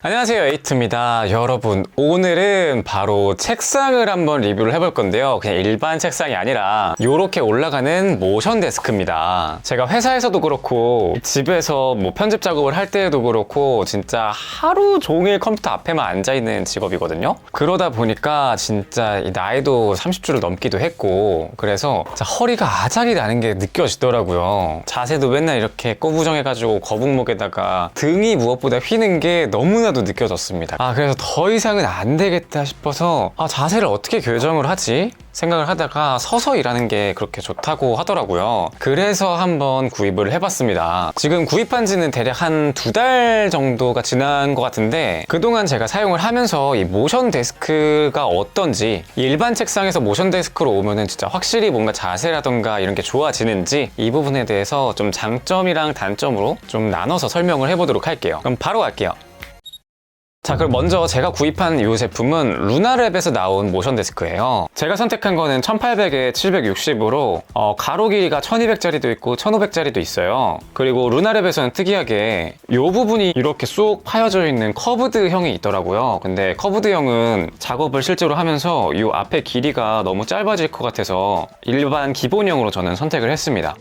안녕하세요 에이트입니다. 여러분 오늘은 바로 책상을 한번 리뷰를 해볼 건데요. 그냥 일반 책상이 아니라 이렇게 올라가는 모션 데스크입니다. 제가 회사에서도 그렇고 집에서 뭐 편집 작업을 할 때에도 그렇고 진짜 하루 종일 컴퓨터 앞에만 앉아있는 직업이거든요. 그러다 보니까 진짜 이 나이도 30주를 넘기도 했고 그래서 허리가 아작이 나는 게 느껴지더라고요. 자세도 맨날 이렇게 꼬부정해가지고 거북목에다가 등이 무엇보다 휘는 게 너무나 도 느껴졌습니다. 아, 그래서 더 이상은 안 되겠다 싶어서 아, 자세를 어떻게 교정을 하지? 생각을 하다가 서서 일하는 게 그렇게 좋다고 하더라고요. 그래서 한번 구입을 해봤습니다. 지금 구입한 지는 대략 한 두 달 정도가 지난 것 같은데 그동안 제가 사용을 하면서 이 모션 데스크가 어떤지 이 일반 책상에서 모션 데스크로 오면은 진짜 확실히 뭔가 자세라던가 이런 게 좋아지는지 이 부분에 대해서 좀 장점이랑 단점으로 좀 나눠서 설명을 해보도록 할게요. 그럼 바로 갈게요. 자 그럼 먼저 제가 구입한 이 제품은 루나랩에서 나온 모션 데스크예요. 제가 선택한 거는 1800에 760으로 어, 가로 길이가 1200짜리도 있고 1500짜리도 있어요. 그리고 루나랩에서는 특이하게 이 부분이 이렇게 쏙 파여져 있는 커브드형이 있더라고요. 근데 커브드형은 작업을 실제로 하면서 이 앞에 길이가 너무 짧아질 것 같아서 일반 기본형으로 저는 선택을 했습니다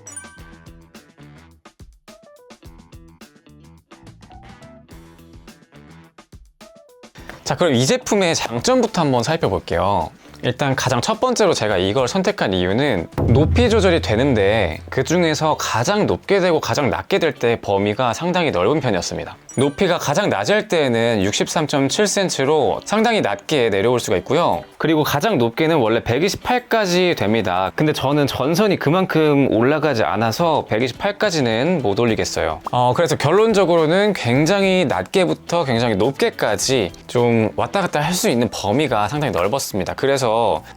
자 그럼 이 제품의 장점부터 한번 살펴볼게요 일단 가장 첫 번째로 제가 이걸 선택한 이유는 높이 조절이 되는데 그 중에서 가장 높게 되고 가장 낮게 될 때 범위가 상당히 넓은 편이었습니다. 높이가 가장 낮을 때에는 63.7cm로 상당히 낮게 내려올 수가 있고요. 그리고 가장 높게는 원래 128까지 됩니다. 근데 저는 전선이 그만큼 올라가지 않아서 128까지는 못 올리겠어요. 어, 그래서 결론적으로는 굉장히 낮게부터 굉장히 높게까지 좀 왔다 갔다 할 수 있는 범위가 상당히 넓었습니다. 그래서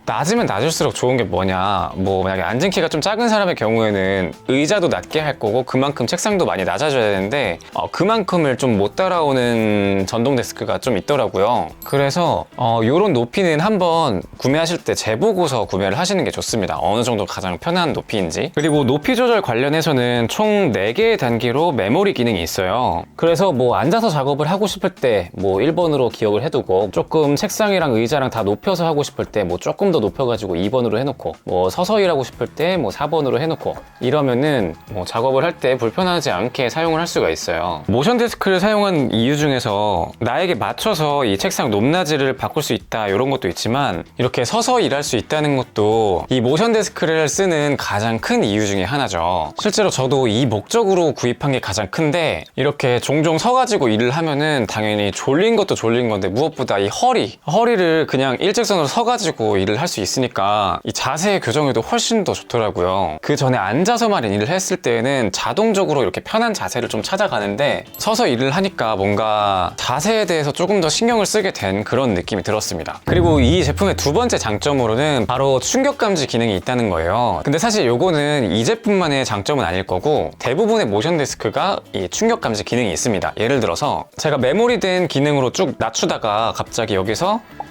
낮으면 낮을수록 좋은 게 뭐냐? 뭐 만약에 앉은 키가 좀 작은 사람의 경우에는 의자도 낮게 할 거고 그만큼 책상도 많이 낮아져야 되는데 어, 그만큼을 좀 못 따라오는 전동 데스크가 좀 있더라고요. 그래서 어, 이런 높이는 한번 구매하실 때 재보고서 구매를 하시는 게 좋습니다. 어느 정도 가장 편한 높이인지. 그리고 높이 조절 관련해서는 총 4개의 단계로 메모리 기능이 있어요. 그래서 뭐 앉아서 작업을 하고 싶을 때 뭐 1번으로 기억을 해두고 조금 책상이랑 의자랑 다 높여서 하고 싶을 때뭐 조금 더 높여가지고 2번으로 해놓고 뭐 서서 일하고 싶을 때 뭐 4번으로 해놓고 이러면은 뭐 작업을 할 때 불편하지 않게 사용을 할 수가 있어요. 모션 데스크를 사용한 이유 중에서 나에게 맞춰서 이 책상 높낮이를 바꿀 수 있다 이런 것도 있지만 이렇게 서서 일할 수 있다는 것도 이 모션 데스크를 쓰는 가장 큰 이유 중에 하나죠. 실제로 저도 이 목적으로 구입한 게 가장 큰데 이렇게 종종 서가지고 일을 하면은 당연히 졸린 것도 졸린 건데 무엇보다 이 허리 허리를 그냥 일직선으로 서가지고 일을 할 수 있으니까 이 자세 교정에도 훨씬 더 좋더라고요. 그 전에 앉아서만 일을 했을 때는 자동적으로 이렇게 편한 자세를 좀 찾아가는데 서서 일을 하니까 뭔가 자세에 대해서 조금 더 신경을 쓰게 된 그런 느낌이 들었습니다. 그리고 이 제품의 두 번째 장점으로는 바로 충격 감지 기능이 있다는 거예요. 근데 사실 요거는 이 제품만의 장점은 아닐 거고 대부분의 모션 데스크가 이 충격 감지 기능이 있습니다. 예를 들어서 제가 메모리된 기능으로 쭉 낮추다가 갑자기 여기서 으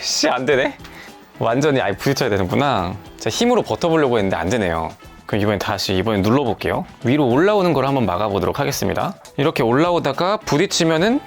씨 안 되네? 완전히 아예 부딪혀야 되는구나. 제가 힘으로 버텨보려고 했는데 안 되네요. 그럼 이번엔 다시 이번엔 눌러볼게요. 위로 올라오는 걸 한번 막아보도록 하겠습니다. 이렇게 올라오다가 부딪히면은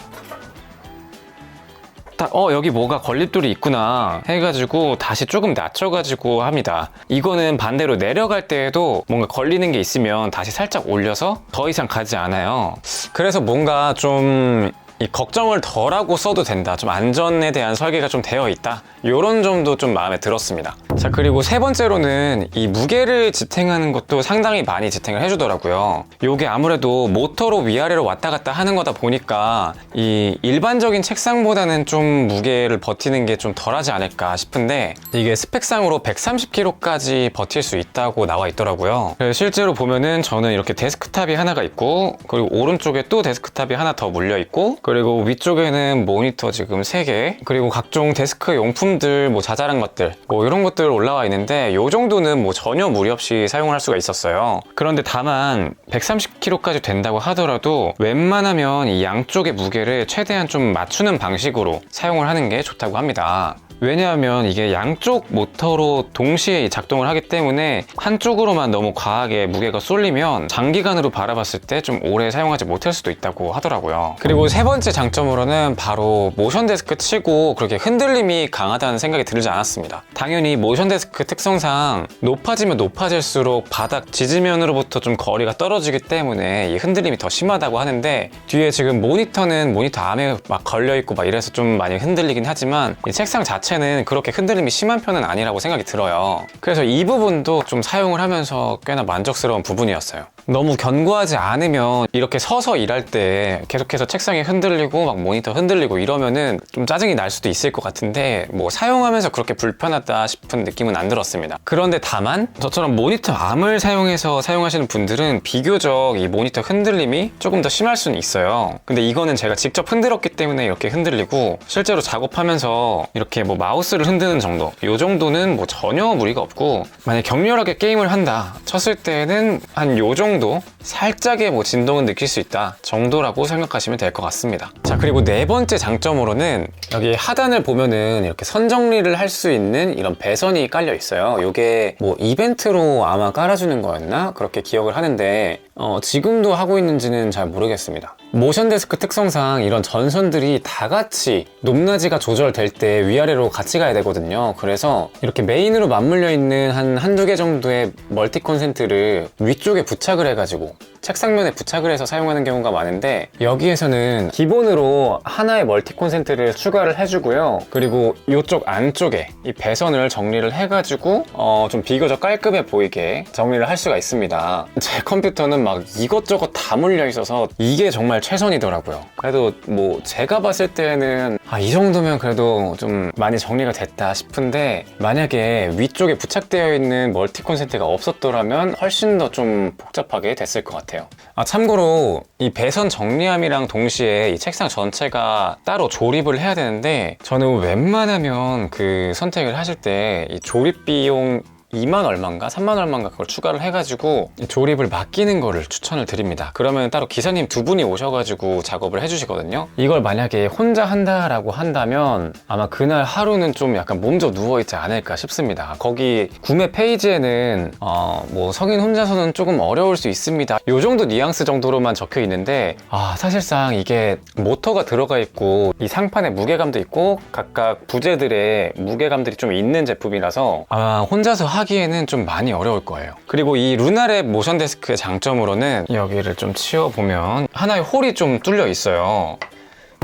딱, 어, 여기 뭐가 걸림돌이 있구나 해가지고 다시 조금 낮춰가지고 합니다. 이거는 반대로 내려갈 때에도 뭔가 걸리는 게 있으면 다시 살짝 올려서 더 이상 가지 않아요. 그래서 뭔가 좀 이 걱정을 덜하고 써도 된다. 좀 안전에 대한 설계가 좀 되어 있다. 이런 점도 좀 마음에 들었습니다. 자, 그리고 세 번째로는 이 무게를 지탱하는 것도 상당히 많이 지탱을 해주더라고요. 이게 아무래도 모터로 위아래로 왔다 갔다 하는 거다 보니까 이 일반적인 책상보다는 좀 무게를 버티는 게 좀 덜하지 않을까 싶은데 이게 스펙상으로 130kg까지 버틸 수 있다고 나와 있더라고요. 실제로 보면은 저는 이렇게 데스크탑이 하나가 있고 그리고 오른쪽에 또 데스크탑이 하나 더 물려 있고 그리고 위쪽에는 모니터 지금 3개 그리고 각종 데스크 용품들 뭐 자잘한 것들 뭐 이런 것들 올라와 있는데 이 정도는 뭐 전혀 무리 없이 사용을 할 수가 있었어요. 그런데 다만 130kg까지 된다고 하더라도 웬만하면 이 양쪽의 무게를 최대한 좀 맞추는 방식으로 사용을 하는 게 좋다고 합니다 왜냐하면 이게 양쪽 모터로 동시에 작동을 하기 때문에 한쪽으로만 너무 과하게 무게가 쏠리면 장기간으로 바라봤을 때 좀 오래 사용하지 못할 수도 있다고 하더라고요. 그리고 세 번째 장점으로는 바로 모션 데스크 치고 그렇게 흔들림이 강하다는 생각이 들지 않았습니다. 당연히 모션 데스크 특성상 높아지면 높아질수록 바닥 지지면으로부터 좀 거리가 떨어지기 때문에 이 흔들림이 더 심하다고 하는데 뒤에 지금 모니터는 모니터 암에 막 걸려 있고 막 이래서 좀 많이 흔들리긴 하지만 이 책상 자체 는 그렇게 흔들림이 심한 편은 아니라고 생각이 들어요. 그래서 이 부분도 좀 사용을 하면서 꽤나 만족스러운 부분이었어요. 너무 견고하지 않으면 이렇게 서서 일할 때 계속해서 책상이 흔들리고 막 모니터 흔들리고 이러면은 좀 짜증이 날 수도 있을 것 같은데 뭐 사용하면서 그렇게 불편하다 싶은 느낌은 안 들었습니다. 그런데 다만 저처럼 모니터 암을 사용해서 사용하시는 분들은 비교적 이 모니터 흔들림이 조금 더 심할 수는 있어요. 근데 이거는 제가 직접 흔들었기 때문에 이렇게 흔들리고 실제로 작업하면서 이렇게 뭐 마우스를 흔드는 정도 이 정도는 뭐 전혀 무리가 없고 만약 격렬하게 게임을 한다 쳤을 때는 한 요 정도 살짝의 뭐 진동은 느낄 수 있다 정도라고 생각하시면 될 것 같습니다. 자 그리고 네 번째 장점으로는 여기 하단을 보면은 이렇게 선 정리를 할 수 있는 이런 배선이 깔려 있어요. 이게 뭐 이벤트로 아마 깔아주는 거였나 그렇게 기억을 하는데 어, 지금도 하고 있는지는 잘 모르겠습니다. 모션 데스크 특성상 이런 전선들이 다 같이 높낮이가 조절될 때 위아래로 같이 가야 되거든요. 그래서 이렇게 메인으로 맞물려 있는 한 한두 개 정도의 멀티 콘센트를 위쪽에 부착을 해가지고 책상면에 부착을 해서 사용하는 경우가 많은데 여기에서는 기본으로 하나의 멀티 콘센트를 추가를 해주고요. 그리고 이쪽 안쪽에 이 배선을 정리를 해가지고 어, 좀 비교적 깔끔해 보이게 정리를 할 수가 있습니다. 제 컴퓨터는 막 이것저것 다 물려 있어서 이게 정말 최선이더라고요. 그래도 뭐 제가 봤을 때는 아, 이 정도면 그래도 좀 많이 정리가 됐다 싶은데 만약에 위쪽에 부착되어 있는 멀티 콘센트가 없었더라면 훨씬 더 좀 복잡하게 됐을 것 같아요. 아, 참고로 이 배선 정리함이랑 동시에 이 책상 전체가 따로 조립을 해야 되는데 저는 웬만하면 그 선택을 하실 때 이 조립 비용 2만 얼마인가 3만 얼마인가 그걸 추가를 해가지고 이 조립을 맡기는 거를 추천을 드립니다. 그러면 따로 기사님 두 분이 오셔가지고 작업을 해주시거든요. 이걸 만약에 혼자 한다라고 한다면 아마 그날 하루는 좀 약간 몸져 누워있지 않을까 싶습니다. 거기 구매 페이지에는 어, 뭐 성인 혼자서는 조금 어려울 수 있습니다. 요 정도 뉘앙스 정도로만 적혀 있는데 아 사실상 이게 모터가 들어가 있고 이 상판에 무게감도 있고 각각 부재들의 무게감들이 좀 있는 제품이라서 아마 혼자서 하 기에는 좀 많이 어려울 거예요. 그리고 이 루나랩 모션 데스크의 장점으로는 여기를 좀 치워보면 하나의 홀이 좀 뚫려 있어요.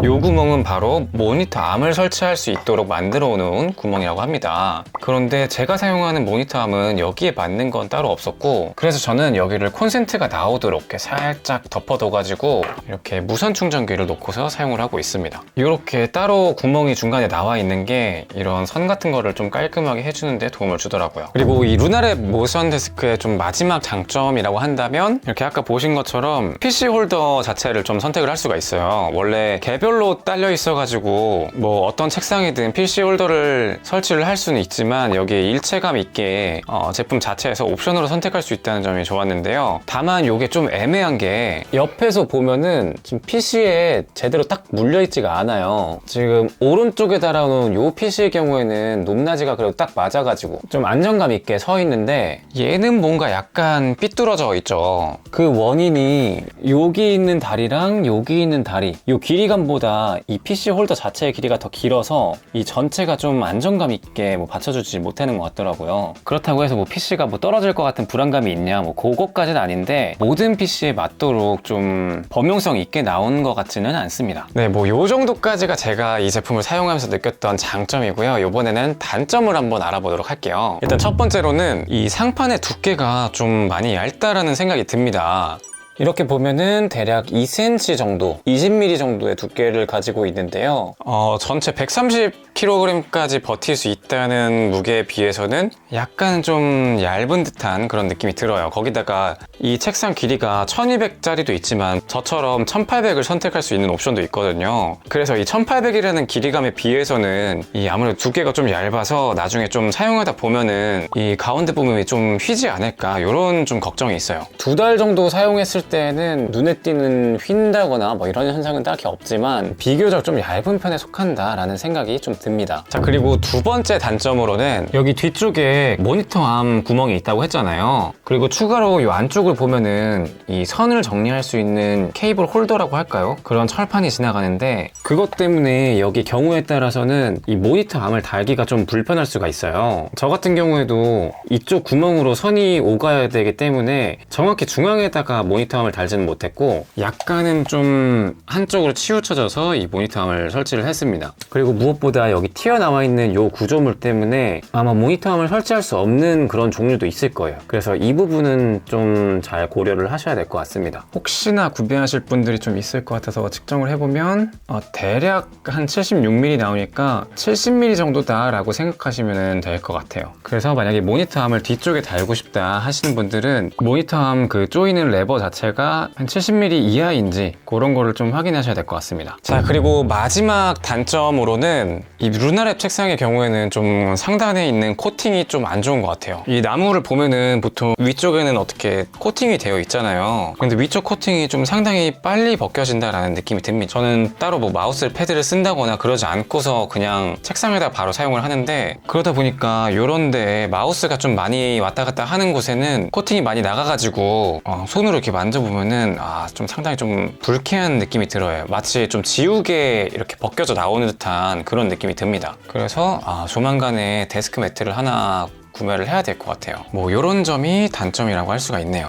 요 구멍은 바로 모니터 암을 설치할 수 있도록 만들어 놓은 구멍이라고 합니다. 그런데 제가 사용하는 모니터 암은 여기에 맞는 건 따로 없었고 그래서 저는 여기를 콘센트가 나오도록 이렇게 살짝 덮어둬가지고 이렇게 무선 충전기를 놓고서 사용을 하고 있습니다. 이렇게 따로 구멍이 중간에 나와 있는 게 이런 선 같은 거를 좀 깔끔하게 해주는데 도움을 주더라고요. 그리고 이 루나랩 모션 데스크의 좀 마지막 장점이라고 한다면 이렇게 아까 보신 것처럼 PC 홀더 자체를 좀 선택을 할 수가 있어요. 원래 개별 개별로 딸려 있어가지고 뭐 어떤 책상이든 PC 홀더를 설치를 할 수는 있지만 여기에 일체감 있게 어, 제품 자체에서 옵션으로 선택할 수 있다는 점이 좋았는데요. 다만 이게 좀 애매한 게 옆에서 보면은 지금 PC에 제대로 딱 물려 있지가 않아요. 지금 오른쪽에 달아놓은 이 PC의 경우에는 높낮이가 그래도 딱 맞아가지고 좀 안정감 있게 서 있는데 얘는 뭔가 약간 삐뚤어져 있죠. 그 원인이 여기 있는 다리랑 여기 있는 다리 이 길이감 보다 보다 이 PC 홀더 자체의 길이가 더 길어서 이 전체가 좀 안정감 있게 뭐 받쳐주지 못하는 것 같더라고요. 그렇다고 해서 뭐 PC가 뭐 떨어질 것 같은 불안감이 있냐 뭐 그것까지는 아닌데 모든 PC에 맞도록 좀 범용성 있게 나온 것 같지는 않습니다. 네, 뭐 요 정도까지가 제가 이 제품을 사용하면서 느꼈던 장점이고요. 이번에는 단점을 한번 알아보도록 할게요. 일단 첫 번째로는 이 상판의 두께가 좀 많이 얇다라는 생각이 듭니다. 이렇게 보면은 대략 2cm 정도, 20mm 정도의 두께를 가지고 있는데요. 어, 전체 130kg까지 버틸 수 있다는 무게에 비해서는 약간 좀 얇은 듯한 그런 느낌이 들어요. 거기다가 이 책상 길이가 1200짜리도 있지만 저처럼 1800을 선택할 수 있는 옵션도 있거든요. 그래서 이 1800이라는 길이감에 비해서는 이 아무래도 두께가 좀 얇아서 나중에 좀 사용하다 보면은 이 가운데 부분이 좀 휘지 않을까 이런 좀 걱정이 있어요. 두 달 정도 사용했을 때는 눈에 띄는 휜다거나 뭐 이런 현상은 딱히 없지만 비교적 좀 얇은 편에 속한다라는 생각이 좀 듭니다. 자 그리고 두 번째 단점으로는 여기 뒤쪽에 모니터 암 구멍이 있다고 했잖아요. 그리고 추가로 이 안쪽을 보면은 이 선을 정리할 수 있는 케이블 홀더라고 할까요? 그런 철판이 지나가는데 그것 때문에 여기 경우에 따라서는 이 모니터 암을 달기가 좀 불편할 수가 있어요. 저 같은 경우에도 이쪽 구멍으로 선이 오가야 되기 때문에 정확히 중앙에다가 모니터 암을 달지는 못했고 약간은 좀 한쪽으로 치우쳐져서 이 모니터 암을 설치를 했습니다. 그리고 무엇보다 여기 튀어나와 있는 이 구조물 때문에 아마 모니터 암을 설치할 수 없는 그런 종류도 있을 거예요. 그래서 이 부분은 좀 잘 고려를 하셔야 될 것 같습니다. 혹시나 구매하실 분들이 좀 있을 것 같아서 측정을 해보면 어, 대략 한 76mm 나오니까 70mm 정도다라고 생각하시면 될 것 같아요. 그래서 만약에 모니터암을 뒤쪽에 달고 싶다 하시는 분들은 모니터암 그 조이는 레버 자체가 한 70mm 이하인지 그런 거를 좀 확인하셔야 될 것 같습니다. 자 그리고 마지막 단점으로는 이 루나랩 책상의 경우에는 좀 상단에 있는 코팅이 좀 안 좋은 것 같아요. 이 나무를 보면은 보통 위쪽에는 어떻게 코팅이 되어 있잖아요. 근데 위쪽 코팅이 좀 상당히 빨리 벗겨진다라는 느낌이 듭니다. 저는 따로 뭐 마우스 패드를 쓴다거나 그러지 않고서 그냥 책상에다 바로 사용을 하는데 그러다 보니까 요런데 마우스가 좀 많이 왔다 갔다 하는 곳에는 코팅이 많이 나가가지고 어, 손으로 이렇게 만져 보면은 아, 좀 상당히 좀 불쾌한 느낌이 들어요. 마치 좀 지우개 이렇게 벗겨져 나오는 듯한 그런 느낌이 듭니다. 그래서 아, 조만간에 데스크 매트를 하나 구매를 해야 될 것 같아요. 뭐 이런 점이 단점이라고 할 수가 있네요.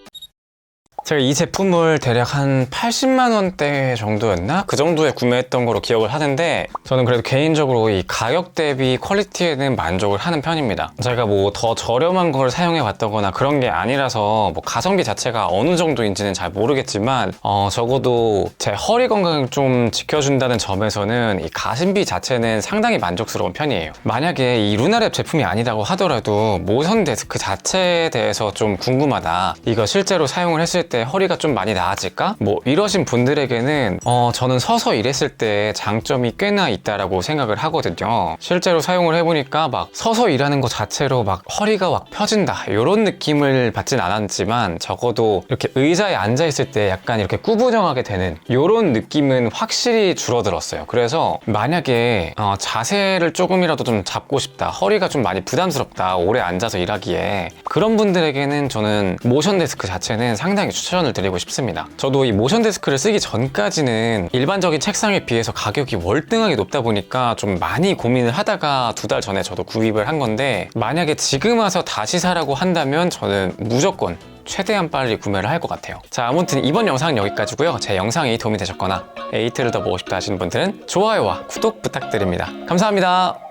제가 이 제품을 대략 한 80만 원대 정도였나? 그 정도에 구매했던 거로 기억을 하는데 저는 그래도 개인적으로 이 가격 대비 퀄리티에는 만족을 하는 편입니다. 제가 뭐 더 저렴한 걸 사용해 봤다거나 그런 게 아니라서 뭐 가성비 자체가 어느 정도인지는 잘 모르겠지만 어, 적어도 제 허리 건강을 좀 지켜준다는 점에서는 이 가심비 자체는 상당히 만족스러운 편이에요. 만약에 이 루나랩 제품이 아니라고 하더라도 모션 데스크 자체에 대해서 좀 궁금하다. 이거 실제로 사용을 했을 때 허리가 좀 많이 나아질까? 뭐 이러신 분들에게는 어, 저는 서서 일했을 때 장점이 꽤나 있다라고 생각을 하거든요. 실제로 사용을 해보니까 막 서서 일하는 것 자체로 막 허리가 막 펴진다 이런 느낌을 받진 않았지만 적어도 이렇게 의자에 앉아 있을 때 약간 이렇게 구부정하게 되는 이런 느낌은 확실히 줄어들었어요. 그래서 만약에 어, 자세를 조금이라도 좀 잡고 싶다, 허리가 좀 많이 부담스럽다, 오래 앉아서 일하기에 그런 분들에게는 저는 모션 데스크 자체는 상당히 추천을 드리고 싶습니다. 저도 이 모션 데스크를 쓰기 전까지는 일반적인 책상에 비해서 가격이 월등하게 높다 보니까 좀 많이 고민을 하다가 두 달 전에 저도 구입을 한 건데 만약에 지금 와서 다시 사라고 한다면 저는 무조건 최대한 빨리 구매를 할 것 같아요. 자, 아무튼 이번 영상은 여기까지고요. 제 영상이 도움이 되셨거나 에이트를 더 보고 싶다 하시는 분들은 좋아요와 구독 부탁드립니다. 감사합니다.